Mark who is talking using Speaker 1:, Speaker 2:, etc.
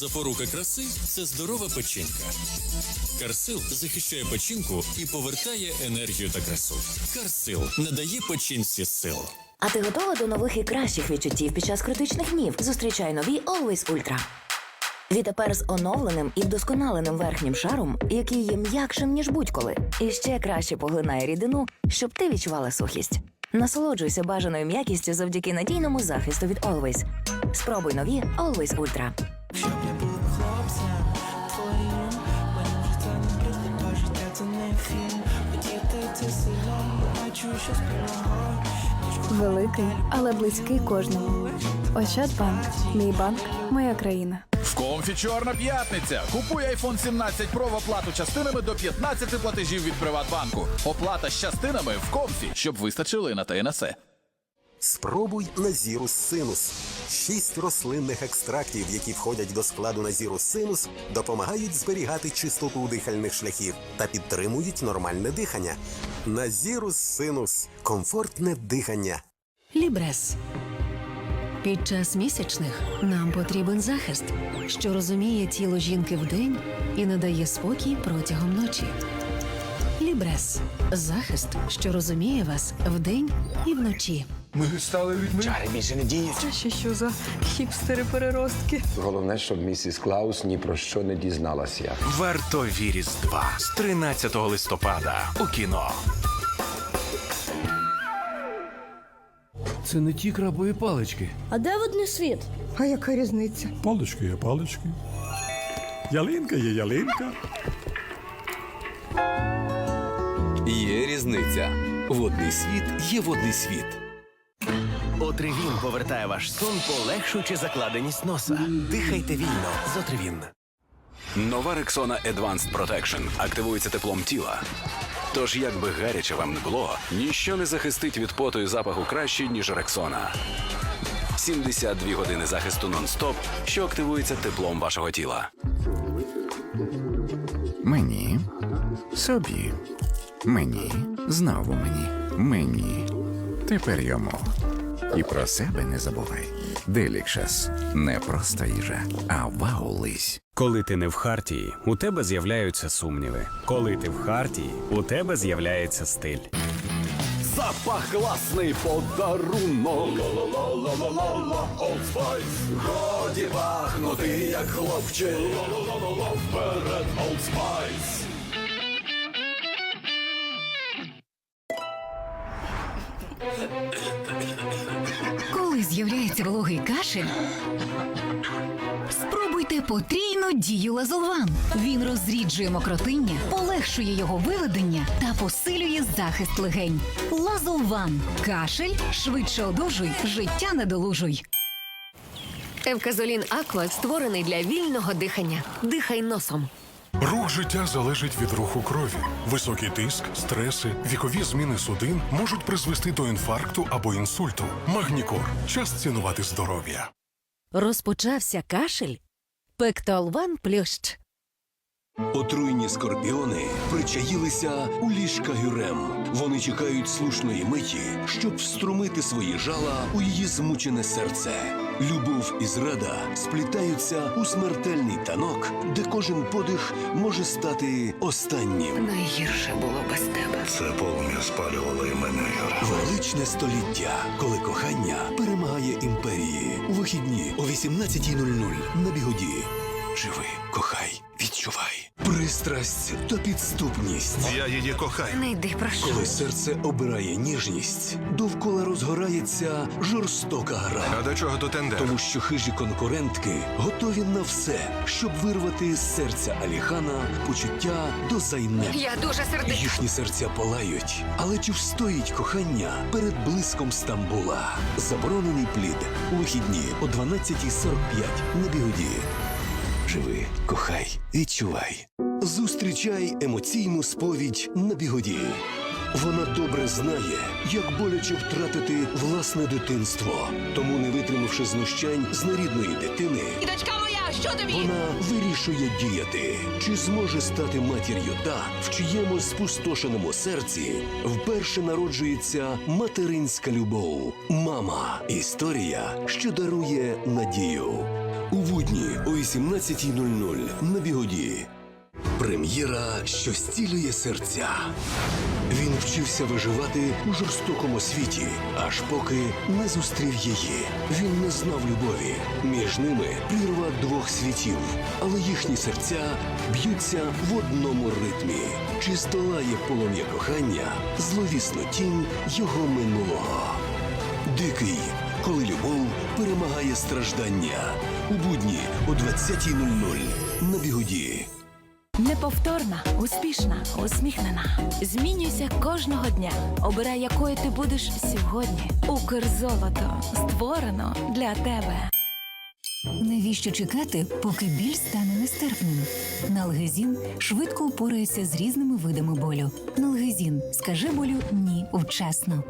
Speaker 1: Запорука краси це здорова печінка. Карсил захищає печінку і повертає енергію та красу. Карсил надає печінці сил.
Speaker 2: А ти готова до нових і кращих відчуттів під час критичних днів? Зустрічай нові Always Ultra. Відтепер з оновленим і вдосконаленим верхнім шаром, який є м'якшим, ніж будь-коли, і ще краще поглинає рідину, щоб ти відчувала сухість. Насолоджуйся бажаною м'якістю завдяки надійному захисту від Always. Спробуй нові Always Ultra.
Speaker 3: Великий, але близький кожному. Ощадбанк. Мій банк, моя країна.
Speaker 4: В Комфі Чорна п'ятниця. Купуй iPhone 17 Pro в оплату частинами до 15 платежів від Приватбанку. Оплата з частинами в Комфі, щоб вистачили на те і на се.
Speaker 5: Спробуй Назірус Синус. Шість рослинних екстрактів, які входять до складу Назірус Синус, допомагають зберігати чистоту дихальних шляхів та підтримують нормальне дихання. Назірус Синус комфортне дихання.
Speaker 6: Лібрес. Під час місячних нам потрібен захист, що розуміє тіло жінки вдень і надає спокій протягом ночі. Лібрес захист, що розуміє вас вдень і вночі.
Speaker 7: Ми стали людьми.
Speaker 3: Це ще що за хіпстери-переростки?
Speaker 8: Головне, щоб місіс Клаус ні про що не дізналася.
Speaker 7: Вартові Різдва з 13 листопада у кіно.
Speaker 9: Це не ті крабові палички.
Speaker 3: А де водний світ? А яка різниця?
Speaker 9: Палички є палички. Ялинка є ялинка.
Speaker 10: Є різниця. Водний світ є водний світ.
Speaker 7: Отривін повертає ваш сон, полегшуючи закладеність носа. Дихайте вільно з Отривін.
Speaker 10: Нова Рексона Advanced Protection активується теплом тіла. Тож, як би гаряче вам не було, ніщо не захистить від поту і запаху краще, ніж Рексона. 72 години захисту нон-стоп, що активується теплом вашого тіла.
Speaker 4: Мені. Собі. Мені. Знову мені. Мені. Тепер йому. І про себе не забувай. Делікшес не просто їжа, а вау-лись.
Speaker 7: Коли ти не в хартії, у тебе з'являються сумніви. Коли ти в хартії, у тебе з'являється стиль.
Speaker 10: Запах класний подарунок. Годі пахнути, як хлопче. Вперед, Old Spice.
Speaker 6: Коли з'являється вологий кашель, спробуйте потрійну дію лазолван. Він розріджує мокротиння, полегшує його виведення та посилює захист легень. Лазолван. Кашель швидше одужуй, життя надолужуй.
Speaker 2: Евказолін Аква створений для вільного дихання. Дихай носом.
Speaker 9: Рух життя залежить від руху крові. Високий тиск, стреси, вікові зміни судин можуть призвести до інфаркту або інсульту. Магнікор. Час цінувати здоров'я.
Speaker 6: Розпочався кашель. Пектолван плющ.
Speaker 10: Отруйні скорпіони причаїлися у ліжка Гюрем. Вони чекають слушної миті, щоб вструмити свої жала у її змучене серце. Любов і зрада сплітаються у смертельний танок, де кожен подих може стати останнім.
Speaker 2: Найгірше було без тебе.
Speaker 5: Це полум'я спалювало і мене.
Speaker 10: Величне століття, коли кохання перемагає імперії. У вихідні о 18.00 на бігоді. Живи, кохай, відчувай. Пристрасть та підступність.
Speaker 5: Я її кохаю.
Speaker 2: Не йди прошу.
Speaker 10: Коли серце обирає ніжність, довкола розгорається жорстока гра.
Speaker 5: А до чого тут тендер?
Speaker 10: Тому що хижі конкурентки готові на все, щоб вирвати з серця Аліхана почуття до зайнеп.
Speaker 2: Я дуже сердита.
Speaker 10: Їхні серця палають, але чи встоїть кохання перед блиском Стамбула? Заборонений плід у вихідні о 12.45 на бігоді. Живи, кохай, відчувай. Зустрічай емоційну сповідь на бігоді. Вона добре знає, як боляче втратити власне дитинство. Тому, не витримавши знущань з нерідної дитини,
Speaker 2: І дочка моя, що тобі?
Speaker 10: вона вирішує діяти. Чи зможе стати матір'ю та, в чиєму спустошеному серці вперше народжується материнська любов? Мама історія, що дарує надію. У будні о 18.00 на бігоді. Прем'єра, що зцілює серця. Він вчився виживати у жорстокому світі, аж поки не зустрів її. Він не знав любові. Між ними прірва двох світів, але їхні серця б'ються в одному ритмі. Чи здолає полум'я кохання зловісну тінь його минулого? Дикий, коли любов перемагає страждання. У будні о 20.00 на бігоді.
Speaker 11: Неповторна, успішна, усміхнена. Змінюйся кожного дня. Обирай, якою ти будеш сьогодні. Укрзолото створено для тебе.
Speaker 6: Навіщо чекати, поки біль стане нестерпним? Налгезін швидко упорається з різними видами болю. Налгезін скажи болю ні вчасно.